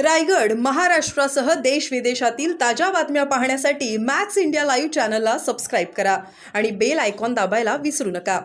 रायगड महाराष्ट्रासह देश विदेशातील ताज्या बातम्या पाहण्यासाठी मॅक्स इंडिया लाईव्ह चॅनलला सबस्क्राईब करा आणि बेल आयकॉन दाबायला विसरू नका?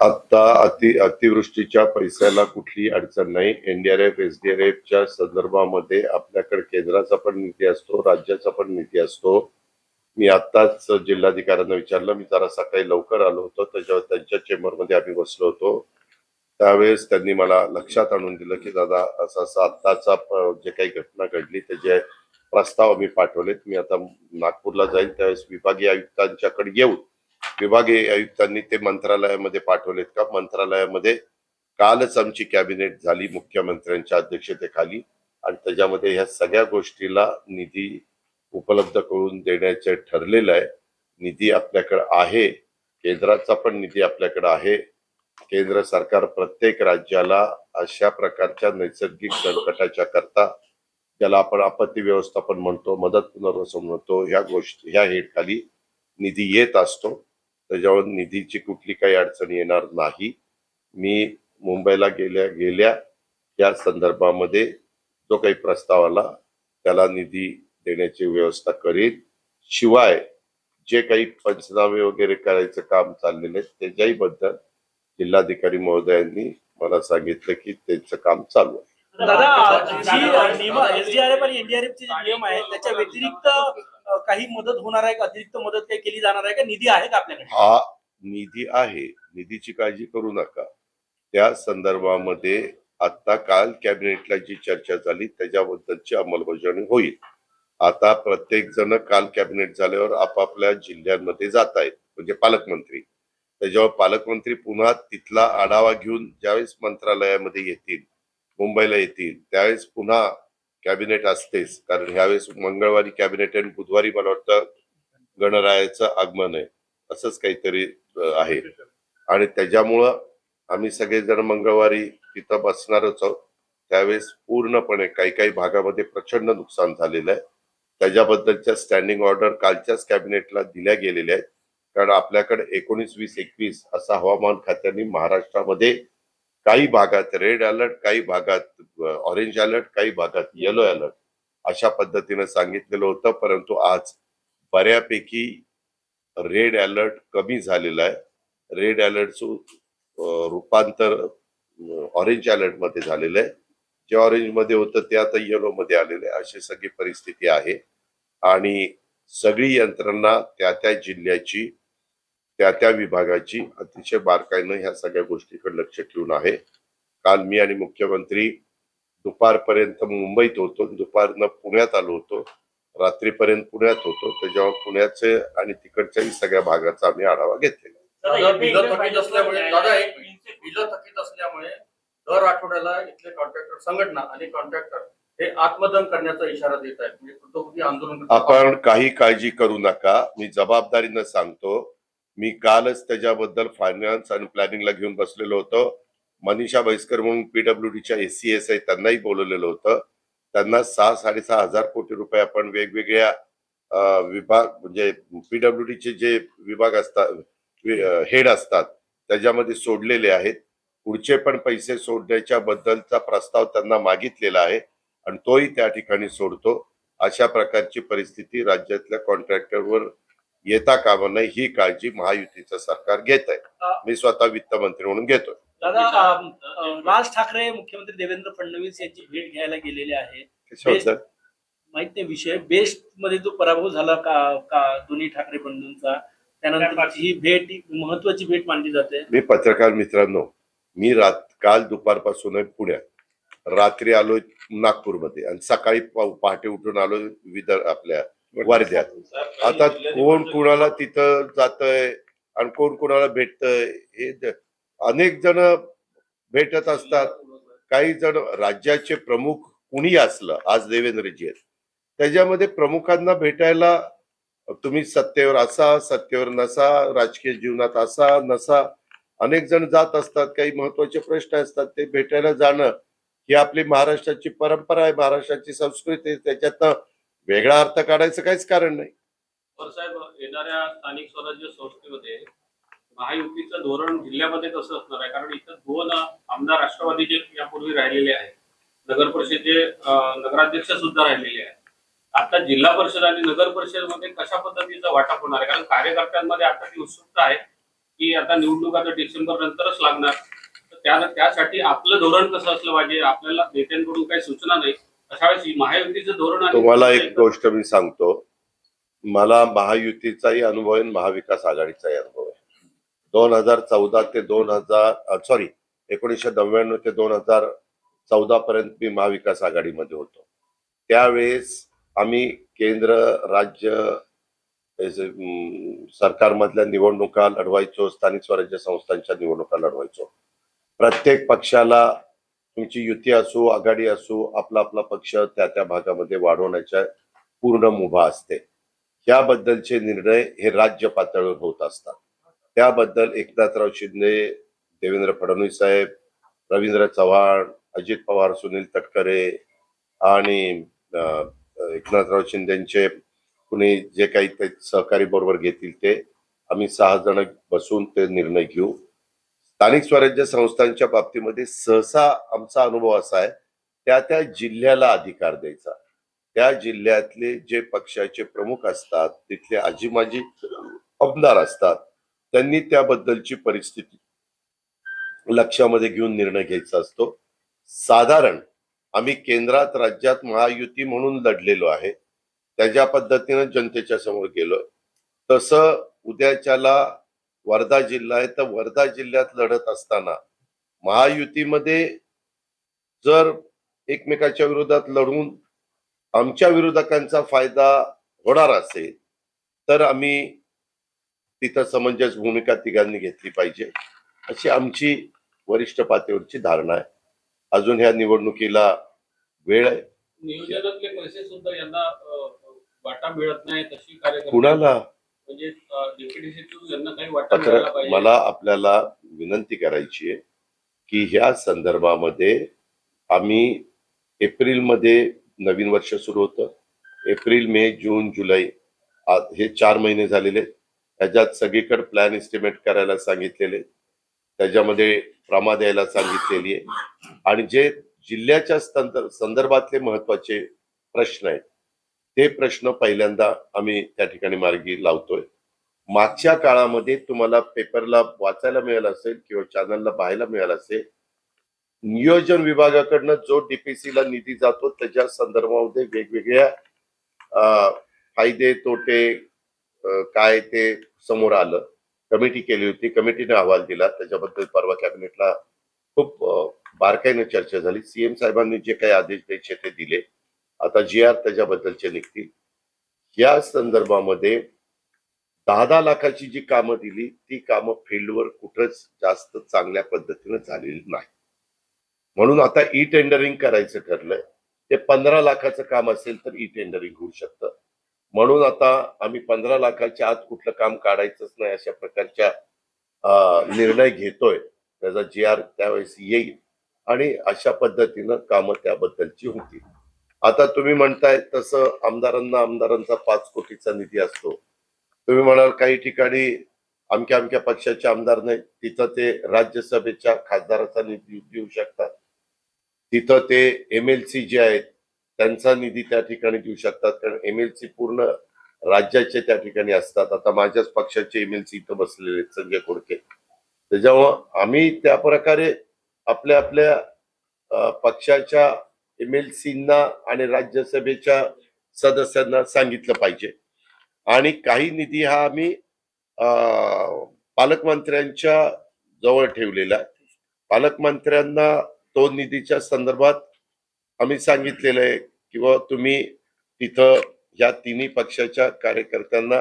आता अति अतिवृष्टीच्या पैशाला कुठली अडचण नाही. एनडीआरएफ एसडीआरएफच्या संदर्भामध्ये आपल्याकडे केंद्राचा पण निधी असतो राज्याचा पण निधी असतो. मी आत्ताच जिल्हाधिकाऱ्यांना विचारलं मी जरा सकाळी लवकर आलो होतो त्याच्यावर त्यांच्या चेंबरमध्ये आम्ही बसलो होतो. त्यावेळेस त्यांनी मला लक्षात आणून दिलं की दादा असं असं आत्ताचा जे काही घटना घडली त्याचे प्रस्ताव आम्ही पाठवलेत मी आता नागपूरला जाईल त्यावेळेस विभागीय आयुक्तांच्याकडे येऊन विभागीय आयुक्तांनी ते मंत्रालयामध्ये पाठवलेत का? मंत्रालयामध्ये कालच आमची कॅबिनेट झाली मुख्यमंत्र्यांच्या अध्यक्षतेखाली आणि त्याच्यामध्ये ह्या सगळ्या गोष्टीला निधी उपलब्ध करून देण्याचे ठरलेलं आहे. निधी आपल्याकडे आहे केंद्राचा पण निधी आपल्याकडे आहे. केंद्र सरकार प्रत्येक राज्याला अशा प्रकारच्या नैसर्गिक संकटाच्या करता ज्याला आपण आपत्ती व्यवस्थापन म्हणतो मदत पुनर्वसन म्हणतो ह्या गोष्टी ह्या हेडखाली निधी येत असतो. त्याच्यावर निधीची कुठली काही अडचण येणार नाही. मी मुंबईला गेल्या गेल्या या संदर्भामध्ये जो काही प्रस्ताव आला त्याला निधी देण्याची व्यवस्था करीन शिवाय जे काही पंचनामे वगैरे करायचं काम चाललेलं आहे त्याच्याही बद्दल जिल्हाधिकारी महोदयांनी मला सांगितलं की त्यांचं काम चालू आहे. नियम आहेत त्याच्या व्यतिरिक्त काही मदत होणार आहे का? अतिरिक्त मदत काही केली जाणार आहे का? निधी आहे का आपल्याकडे? हा निधी आहे. निधीची काळजी करू नका. त्या संदर्भामध्ये आता काल कॅबिनेटला जी चर्चा झाली त्याच्याबद्दलची अंमलबजावणी होईल. आता प्रत्येक जण काल कॅबिनेट झाल्यावर आपापल्या जिल्ह्यांमध्ये जात आहेत म्हणजे पालकमंत्री. त्याच्यावर पालकमंत्री पुन्हा तिथला आढावा घेऊन ज्यावेळेस मंत्रालयामध्ये येतील मुंबईला येतील त्यावेळेस पुन्हा कॅबिनेट असतेच. कारण ह्यावेळेस मंगळवारी कॅबिनेट आणि बुधवारी मला वाटतं गणरायाचं आगमन आहे. असंच काहीतरी आहे. आणि त्याच्यामुळं आम्ही सगळेजण मंगळवारी तिथं बसणारच आहोत. त्यावेळेस पूर्णपणे काही काही भागामध्ये प्रचंड नुकसान झालेलं आहे. त्याच्याबद्दलच्या स्टँडिंग ऑर्डर कालच्याच कॅबिनेटला दिल्या गेलेल्या आहेत. कारण आपल्याकडे एकोणीस वीस एकवीस असा हवामान खात्याने महाराष्ट्रामध्ये काही भागात रेड अलर्ट काही भागात ऑरेंज अलर्ट काही भागात येलो अलर्ट अशा पद्धतीनं सांगितलेलं होतं. परंतु आज बऱ्यापैकी रेड अलर्ट कमी झालेला आहे. रेड अलर्टचं रूपांतर ऑरेंज अलर्टमध्ये झालेलं आहे. जे ऑरेंजमध्ये होतं ते आता येलो मध्ये आलेलं आहे. अशी सगळी परिस्थिती आहे. आणि सगळी यंत्रणा त्या त्या जिल्ह्याची त्या त्या विभागाची अतिशय बारकाईनं ह्या सगळ्या गोष्टीकडे लक्ष ठेवून आहे. काल मी आणि मुख्यमंत्री दुपारपर्यंत मुंबईत होतो. दुपारनं पुण्यात आलो होतो. रात्रीपर्यंत पुण्यात होतो. त्याच्यावर पुण्याचे आणि तिकडच्याही सगळ्या भागाचा आम्ही आढावा घेतलेला. असल्यामुळे तर दर आठवड्याला इथले कॉन्ट्रॅक्टर संघटना आणि कॉन्ट्रॅक्टर हे आत्मदन करण्याचा इशारा देत आहेत. म्हणजे आंदोलन आपण काही काळजी करू नका. मी जबाबदारीनं सांगतो मी कालच त्याच्याबद्दल फायनान्स आणि प्लॅनिंगला घेऊन बसलेलो होतो. मनीषा बैस्कर म्हणून पीडब्ल्यू डीच्या सी एस आहे त्यांनाही बोलवलेलं होतं. त्यांना सहा साडेसहा हजार कोटी रुपये आपण वेगवेगळ्या विभाग म्हणजे पीडब्ल्यू डीचे जे विभाग असतात हेड असतात त्याच्यामध्ये सोडलेले आहेत. पुढचे पण पैसे सोडण्याच्या बद्दलचा प्रस्ताव त्यांना मागितलेला आहे आणि तोही त्या ठिकाणी सोडतो. अशा प्रकारची परिस्थिती राज्यातल्या कॉन्ट्रॅक्टरवर येता कामा नये ही काळजी महायुतीचं सरकार घेत आहे मी स्वतः वित्त मंत्री म्हणून घेतोय. दादा राज ठाकरे मुख्यमंत्री देवेंद्र फडणवीस यांची भेट घ्यायला गेलेले आहेत. कशाबद्दल माहीत नाही विषय. बेस्टमध्ये जो पराभव झाला का का दोन्ही ठाकरे बंधूंचा त्यानंतर ही भेट महत्वाची भेट मानली जाते. मी पत्रकार मित्रांनो मी रात काल दुपारपासून आहे पुण्यात. रात्री आलो नागपूरमध्ये आणि सकाळी पहाटे उठून आलो विदर्भ आपल्या वर्ध्यात आता कोण कुणाला तिथं जातंय आणि कोण कुणाला भेटतंय हे अनेक जण भेटत असतात. काही जण राज्याचे प्रमुख कुणी असलं आज देवेंद्रजी आहेत. त्याच्यामध्ये प्रमुखांना भेटायला तुम्ही सत्तेवर असा सत्तेवर नसा राजकीय जीवनात असा नसा अनेक जण जात असतात. काही महत्त्वाचे प्रश्न असतात ते भेटायला जाणं ही आपली महाराष्ट्राची परंपरा आहे महाराष्ट्राची संस्कृती त्याच्यातनं वेगळा अर्थ काढायचं काहीच कारण नाही. साहेब येणाऱ्या स्थानिक स्वराज्य संस्थेमध्ये महायुतीचं धोरण जिल्ह्यामध्ये कसं असणार आहे? कारण इथं दोन आमदार राष्ट्रवादीचे यापूर्वी राहिलेले आहेत नगर परिषदेचे नगराध्यक्ष सुद्धा राहिलेले आहेत. आता जिल्हा परिषद आणि नगर परिषदमध्ये कशा पद्धतीचा वाटप होणार आहे? कारण कार्यकर्त्यांमध्ये आता ती उत्सुकता आहे की आता निवडणूक आता डिसेंबर नंतरच लागणार. तर त्या त्यासाठी आपलं धोरण कसं असलं पाहिजे? आपल्याला नेत्यांकडून काही सूचना नाही. तुम्हाला एक गोष्ट मी सांगतो. मला महायुतीचाही अनुभव आहे महाविकास आघाडीचाही अनुभव आहे. दोन हजार चौदा ते दोन हजार सॉरी एकोणीसशे नव्याण्णव ते दोन हजार चौदा पर्यंत मी महाविकास आघाडीमध्ये होतो. त्यावेळेस आम्ही केंद्र राज्य सरकारमधल्या निवडणुका लढवायचो स्थानिक स्वराज्य संस्थांच्या निवडणुका लढवायचो. प्रत्येक पक्षाला तुमची युती असो आघाडी असो आपला आपला पक्ष त्या त्या भागामध्ये वाढवण्याच्या पूर्ण मुभा असते. याबद्दलचे निर्णय हे राज्य पातळीवर होत असतात. त्याबद्दल एकनाथराव शिंदे देवेंद्र फडणवीस साहेब रवींद्र चव्हाण अजित पवार सुनील तटकरे आणि एकनाथराव शिंदेचे कुणी जे काही ते सहकारी बरोबर घेतील ते आम्ही सहा जण बसून ते निर्णय घेऊ. स्थानिक स्वराज्य संस्थांच्या बाबतीमध्ये सहसा आमचा अनुभव असा आहे त्या त्या जिल्ह्याला अधिकार द्यायचा. त्या जिल्ह्यातले जे पक्षाचे प्रमुख असतात तिथले आजीमाजी आमदार असतात त्यांनी त्याबद्दलची परिस्थिती लक्षामध्ये घेऊन निर्णय घ्यायचा असतो. साधारण आम्ही केंद्रात राज्यात महायुती म्हणून लढलेलो आहे त्याच्या पद्धतीनं जनतेच्या समोर गेलो तसं उद्याच्याला वर्धा जिल्हा आहे तर वर्धा जिल्ह्यात लढत असताना महायुतीमध्ये जर एकमेकाच्या विरोधात लढून आमच्या विरोधकांचा फायदा होणार असेल तर आम्ही तिथं समंजस भूमिका तिघांनी घेतली पाहिजे अशी आमची वरिष्ठ पातळीवरची धारणा आहे. अजून ह्या निवडणुकीला वेळ आहे. नियोजनातले पैसे सुद्धा यांना वाटा मिळत नाही कुणाला? म्हणजे डीपीडीसीतून यांना काही वाटा पत्र मिळायला पाहिजे मला आपल्याला विनंती करायची आहे की ह्या संदर्भामध्ये आम्ही एप्रिलमध्ये नवीन वर्ष सुरू होतं. एप्रिल मे जून जुलै हे चार महिने झालेले. त्याच्यात सगळीकडे प्लॅन एस्टिमेट करायला सांगितलेले. त्याच्यामध्ये प्रमा द्यायला सांगितलेली आहे. आणि जे जिल्ह्याच्या संदर्- संदर्भातले महत्त्वाचे प्रश्न आहेत ते प्रश्न पहिल्यांदा आम्ही त्या ठिकाणी मार्गी लावतोय. मागच्या काळामध्ये तुम्हाला पेपरला वाचायला मिळालं असेल किंवा चॅनलला पाहायला मिळालं असेल नियोजन विभागाकडनं जो डीपीसीला निधी जातो त्याच्या संदर्भामध्ये वेगवेगळ्या फायदे तोटे काय ते समोर आलं. कमिटी केली होती कमिटीने अहवाल दिला. त्याच्याबद्दल परवा कॅबिनेटला खूप बारकाईने चर्चा झाली. सीएम साहेबांनी जे काही आदेश द्यायचे ते दिले. आता जी आर त्याच्याबद्दलचे निघतील. या संदर्भामध्ये दहा दहा लाखाची जी कामं दिली ती कामं फील्डवर कुठंच जास्त चांगल्या पद्धतीने झालेली नाही. म्हणून आता ई टेंडरिंग करायचं ठरलंय. ते पंधरा लाखाचं काम असेल तर ई टेंडरिंग होऊ शकतं. म्हणून आता आम्ही पंधरा लाखाच्या आत कुठलं काम काढायचंच नाही अशा प्रकारच्या निर्णय घेतोय. त्याचा जी आर त्यावेळेस येईल. आणि अशा पद्धतीनं कामं त्याबद्दलची होतील. आता तुम्ही म्हणताय तसं आमदारांना आमदारांचा पाच कोटीचा निधी असतो. तुम्ही म्हणाल काही ठिकाणी अमक्या अमक्या पक्षाचे आमदार नाही तिथं ते राज्यसभेच्या खासदाराचा निधी देऊ शकतात. तिथं ते एम एल सी जे आहेत त्यांचा निधी त्या ठिकाणी देऊ शकतात. कारण एम एल सी पूर्ण राज्याचे त्या ठिकाणी असतात. आता माझ्याच पक्षाचे एम एल सी इथं बसलेले आहेत संजय कोडके. त्याच्यामुळं आम्ही त्या प्रकारे आपल्या आपल्या पक्षाच्या एम एल सीना आणि राज्यसभेच्या सदस्यांना सांगितलं पाहिजे. आणि काही निधी हा आम्ही पालकमंत्र्यांच्या जवळ ठेवलेला आहे. पालकमंत्र्यांना तो निधीच्या संदर्भात आम्ही सांगितलेलं आहे किंवा तुम्ही तिथं या तिन्ही पक्षाच्या कार्यकर्त्यांना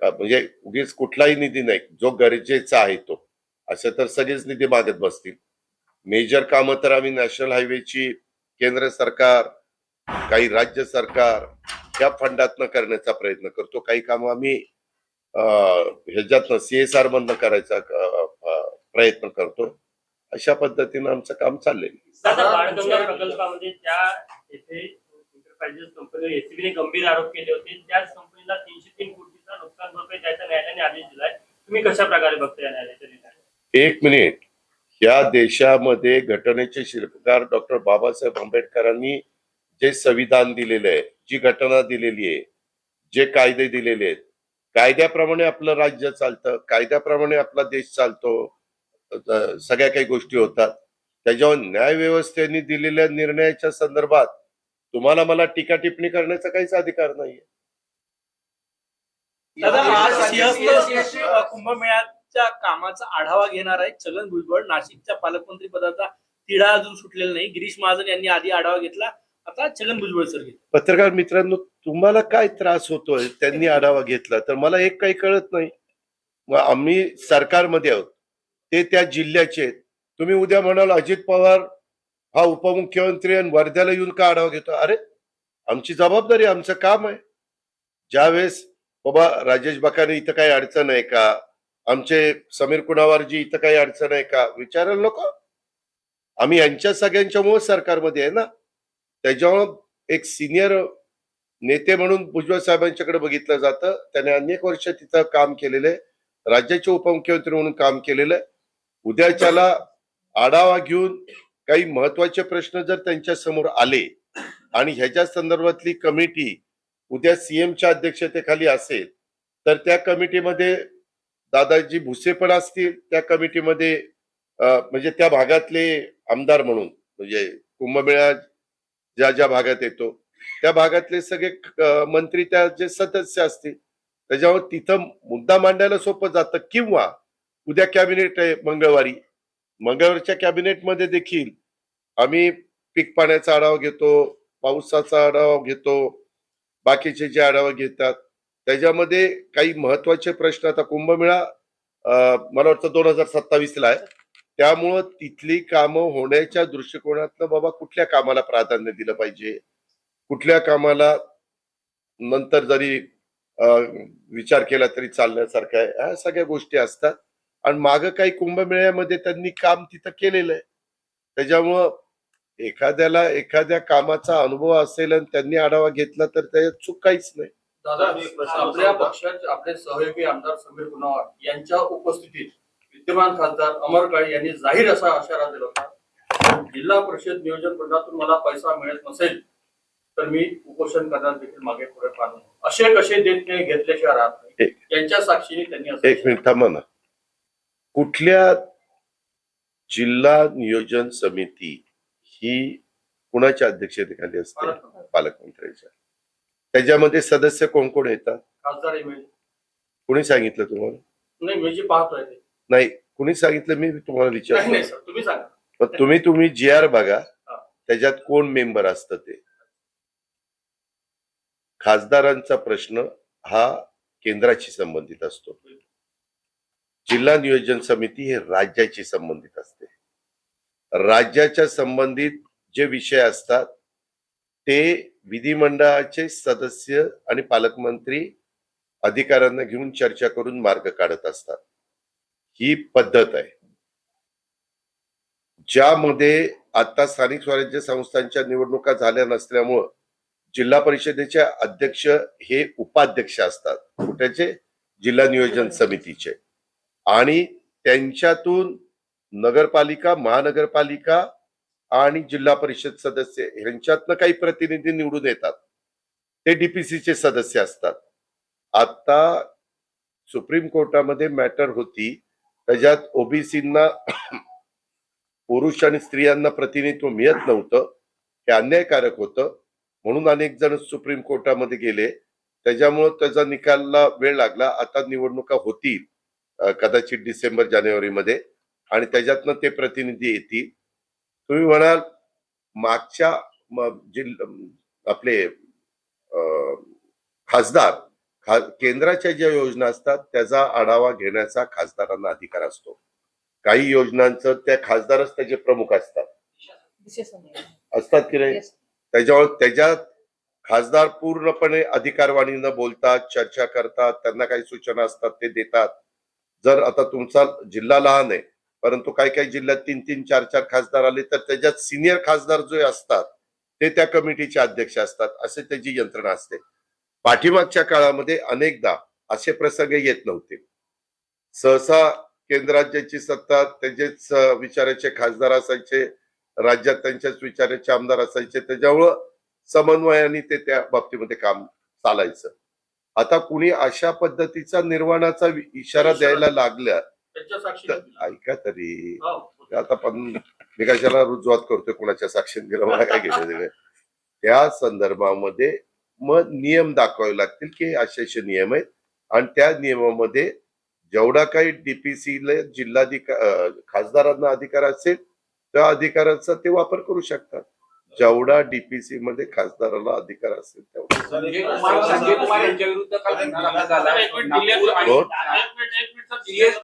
म्हणजे उगीच कुठलाही निधी नाही जो गरजेचा आहे तो. असं तर सगळेच निधी मागत बसतील. मेजर कामं तर आम्ही नॅशनल हायवेची केंद्र सरकार काही राज्य सरकार या फंडातनं करण्याचा प्रयत्न करतो. काही कामं आम्ही ह्याच्यातनं सीएसआर मधनं करायचा अं, अं, प्रयत्न करतो. अशा पद्धतीनं आमचं काम चाललंय. दादा बाळगंगा प्रकल्पामध्ये ज्या येथे इंटरप्राइजेस कंपनी एसीबीने गंभीर आरोप केले होते. त्याच कंपनीला तीनशे तीन कोटीचा नुकसान भरपाई द्यायचा न्यायालयाने आदेश दिलाय. तुम्ही कशा प्रकारे बघता या न्यायालयाच्या निर्णयाला? एक मिनिट. या देशामध्ये घटनेचे शिल्पकार डॉक्टर बाबासाहेब आंबेडकरांनी जे संविधान दिलेलं आहे जी घटना दिलेली आहे जे कायदे दिलेले आहेत कायद्याप्रमाणे आपलं राज्य चालतं कायद्याप्रमाणे आपला देश चालतो सगळ्या काही गोष्टी होतात. त्याच्यावर न्यायव्यवस्थेने दिलेल्या निर्णयाच्या संदर्भात तुम्हाला मला टीका टिप्पणी करण्याचा काहीच अधिकार नाहीये. दादा नाशिकच्या कामाचा आढावा घेणार आहे. छगन भुजबळ नाशिकच्या पालकमंत्री पदाचा तिढा अजून सुटलेला नाही. गिरीश महाजन यांनी आधी आढावा घेतला. आता छगन भुजबळ सर पत्रकार मित्रांनो तुम्हाला काय त्रास होतोय? त्यांनी आढावा घेतला. तर मला एक काही कळत नाही. मग आम्ही सरकारमध्ये आहोत. ते त्या जिल्ह्याचे आहेत. तुम्ही उद्या म्हणाल अजित पवार हा उपमुख्यमंत्री आणि वर्ध्याला येऊन का आढावा घेतो? अरे आमची जबाबदारी आमचं काम आहे. ज्यावेळेस बाबा राजेश बाकाने इथं काही अडचण आहे का? आमचे समीर कुणावारजी इथं काही अडचण आहे का? विचारायला नको. आम्ही यांच्या सगळ्यांच्यामुळे सरकारमध्ये आहे ना. त्याच्यामुळं एक सिनियर नेते म्हणून भुजबळ साहेबांच्याकडे बघितलं जातं. त्याने अनेक वर्ष तिथं काम केलेलं आहे. राज्याचे उपमुख्यमंत्री म्हणून काम केलेलं आहे. उद्याच्याला आढावा घेऊन काही महत्त्वाचे प्रश्न जर त्यांच्यासमोर आले आणि ह्याच्या संदर्भातली कमिटी उद्या सीएमच्या अध्यक्षतेखाली असेल तर त्या कमिटीमध्ये दादाजी भुसे पण असतील त्या कमिटीमध्ये म्हणजे त्या भागातले आमदार म्हणून म्हणजे कुंभमेळा ज्या ज्या भागात येतो त्या भागातले सगळे मंत्री त्या जे सदस्य असतील त्याच्यावर तिथं मुद्दा मांडायला सोपं जातं किंवा उद्या कॅबिनेट आहे मंगळवारी. मंगळवारच्या कॅबिनेटमध्ये देखील आम्ही पीक पाण्याचा आढावा घेतो पावसाचा आढावा घेतो बाकीचे जे आढावा घेतात त्याच्यामध्ये काही महत्त्वाचे प्रश्न आता कुंभमेळा अं, मला वाटतं दोन हजार सत्तावीसला आहे. त्यामुळं तिथली कामं होण्याच्या दृष्टिकोनातनं बाबा कुठल्या कामाला प्राधान्य दिलं पाहिजे? कुठल्या कामाला नंतर जरी अं, विचार केला तरी चालण्यासारखं आहे. ह्या सगळ्या गोष्टी असतात. आणि मागं काही कुंभमेळ्यामध्ये त्यांनी काम तिथं केलेलं आहे. त्याच्यामुळं एखाद्याला एखाद्या कामाचा अनुभव असेल आणि त्यांनी आढावा घेतला तर त्याच्यात चूक काहीच नाही. दादा आपल्या पक्षाचे आपले सहयोगी आमदार समीर कुनावार यांच्या उपस्थितीत विद्यमान खासदार अमर काळे यांनी जाहीर असा इशारा दिला होता. जिल्हा परिषद नियोजन मंडळातून मला पैसा मिळत नसेल तर मी उपोषण करण्यास देखील मागे पुढे पाहतो असे कसे देत नाही घेतल्याशिवाय राहत नाही. एक- यांच्या साक्षीने त्यांनी असं एक मिनिट थांबा ना. कुठल्या जिल्हा नियोजन समिती ही कुणाच्या अध्यक्षतेखाली असते? पालकमंत्री, पालकमंत्र्यांच्या. त्याच्यामध्ये सदस्य कोण कोण येतात? खासदार कुणी सांगितलं तुम्हाला? नाही मी जे पाहतोय ते. नाही कुणी सांगितलं? मी तुम्हाला नाही विचारतो. नाही सर तुम्ही सांगा. मग तुम्ही तुम्ही जी आर बघा. त्याच्यात कोण मेंबर असतं ते? खासदारांचा प्रश्न हा केंद्राशी संबंधित असतो. जिल्हा नियोजन समिती हे राज्याशी संबंधित असते. राज्याच्या संबंधित जे विषय असतात ते विधिमंडळाचे सदस्य आणि पालकमंत्री अधिकाऱ्यांना घेऊन चर्चा करून मार्ग काढत असतात. ही पद्धत आहे. ज्यामध्ये आता स्थानिक स्वराज्य संस्थांच्या निवडणुका झाल्या नसल्यामुळं जिल्हा परिषदेचे अध्यक्ष हे उपाध्यक्ष असतात. कुठ्याचे जिल्हा नियोजन समितीचे. आणि त्यांच्यातून नगरपालिका महानगरपालिका आणि जिल्हा परिषद सदस्य यांच्यातनं काही प्रतिनिधी निवडून येतात. ते डीपीसीचे सदस्य असतात. आता सुप्रीम कोर्टामध्ये मॅटर होती त्याच्यात ओबीसींना पुरुष आणि स्त्रियांना प्रतिनिधित्व मिळत नव्हतं. हे अन्यायकारक होतं. म्हणून अनेक जण सुप्रीम कोर्टामध्ये गेले. त्याच्यामुळं त्याचा निकालला वेळ लागला. आता निवडणुका होतील कदाचित डिसेंबर जानेवारीमध्ये. आणि त्याच्यातनं ते प्रतिनिधी येतील. तुम्ही म्हणाल मागच्या जिल- आपले खासदार खा केंद्राच्या ज्या योजना असतात त्याचा आढावा घेण्याचा खासदारांना अधिकार असतो. काही योजनांचं त्या खासदारच त्याचे प्रमुख असतात. असतात की नाही? त्याच्यावर त्याच्यात खासदार पूर्णपणे अधिकारवाणी न बोलतात चर्चा करतात त्यांना काही सूचना असतात ते देतात. जर आता तुमचा जिल्हा लहान आहे परंतु काही काही जिल्ह्यात तीन तीन चार चार खासदार आले तर त्याच्यात सिनियर खासदार जे असतात ते त्या कमिटीचे अध्यक्ष असतात असे त्याची यंत्रणा असते. पाठीमागच्या काळामध्ये अनेकदा असे प्रसंग येत नव्हते. सहसा केंद्रात ज्याची सत्ता त्याचेच विचाराचे खासदार असायचे राज्यात त्यांच्याच विचाराचे आमदार असायचे त्याच्यामुळं समन्वयाने ते त्या बाबतीमध्ये काम चालायचं. आता कुणी अशा पद्धतीचा निर्वाणाचा इशारा द्यायला लागल्या त्यांच्या ऐका तरी. हो. आता पण मी कशाला रुजवात करतोय कोणाच्या साक्षीने गेलं मला काय देणं. त्या संदर्भामध्ये मग नियम दाखवावे लागतील की असे असे नियम आहेत. आणि त्या नियमामध्ये जेवढा काही डीपीसी जिल्हाधिकार खासदारांना अधिकार असेल त्या अधिकाराचा ते वापर करू शकतात. जेवढा डीपीसी मध्ये खासदाराला अधिकार असेल तेवढा.